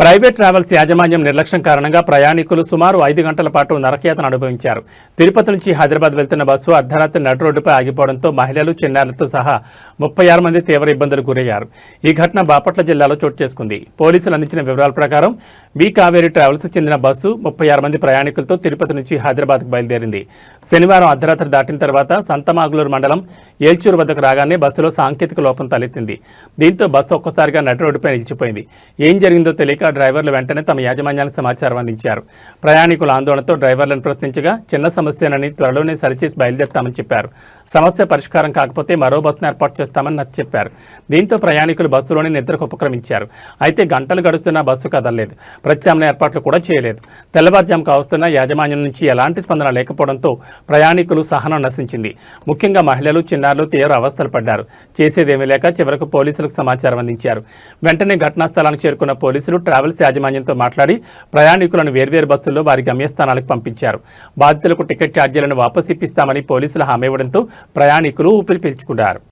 Private travels యాజమాన్యం నిర్లక్ష్యం కారణంగా ప్రయాణికులు సుమారు ఐదు గంటల పాటు నరకయాతను అనుభవించారు. తిరుపతి నుంచి హైదరాబాద్ వెళ్తున్న బస్సు అర్ధరాత్రి నడు రోడ్డుపై ఆగిపోవడంతో మహిళలు చిన్నారులతో సహా ముప్పై ఆరు మంది తీవ్ర ఇబ్బందులకు గురయ్యారు. ఈ ఘటన బాపట్ల జిల్లాలో చోటు చేసుకుంది. పోలీసులు అందించిన వివరాల ప్రకారం బి కావేరి ట్రావెల్స్ చెందిన బస్సు ముప్పై ఆరు మంది ప్రయాణికులతో తిరుపతి నుంచి హైదరాబాద్కు బయలుదేరింది. శనివారం అర్ధరాత్రి దాటిన తర్వాత సంతమాగులూరు మండలం ఏల్చూరు వద్దకు రాగానే బస్సులో సాంకేతిక లోపం తలెత్తింది. దీంతో బస్సు ఒక్కసారిగా నడి రోడ్డుపై నిలిచిపోయింది. ఏం జరిగిందో తెలియక డ్రైవర్లు వెంటనే తమ యాజమాన్యానికి సమాచారం అందించారు. ప్రయాణికుల ఆందోళనతో డ్రైవర్లను ప్రశ్నించగా చిన్న సమస్యనని త్వరలోనే సరిచేసి బయలుదేరుతామని చెప్పారు. సమస్య పరిష్కారం కాకపోతే మరో బస్సును ఏర్పాటు చేస్తామని నచ్చ చెప్పారు. దీంతో ప్రయాణికులు బస్సులోనే నిద్రకు ఉపక్రమించారు. అయితే గంటలు గడుస్తున్నా బస్సు కదలలేదు. ప్రత్యామ్నాయ ఏర్పాట్లు కూడా చేయలేదు. తెల్లవారుజాము కావస్తున్న యాజమాన్యం నుంచి ఎలాంటి స్పందన లేకపోవడంతో ప్రయాణికులు సహనం నశించింది. ముఖ్యంగా మహిళలు చిన్నారులు తీవ్ర అవస్థలు పడ్డారు. చేసేదేమీ లేక చివరకు పోలీసులకు సమాచారం అందించారు. వెంటనే ఘటనా స్థలానికి చేరుకున్న పోలీసులు ట్రావెల్స్ యాజమాన్యంతో మాట్లాడి ప్రయాణికులను వేర్వేరు బస్సుల్లో వారి గమ్యస్థానాలకు పంపించారు. బాధితులకు టికెట్ ఛార్జీలను వాపసు ఇప్పిస్తామని పోలీసులు హామీ ఇవ్వడంతో ప్రయాణికులు ఊపిరి పీల్చుకున్నారు.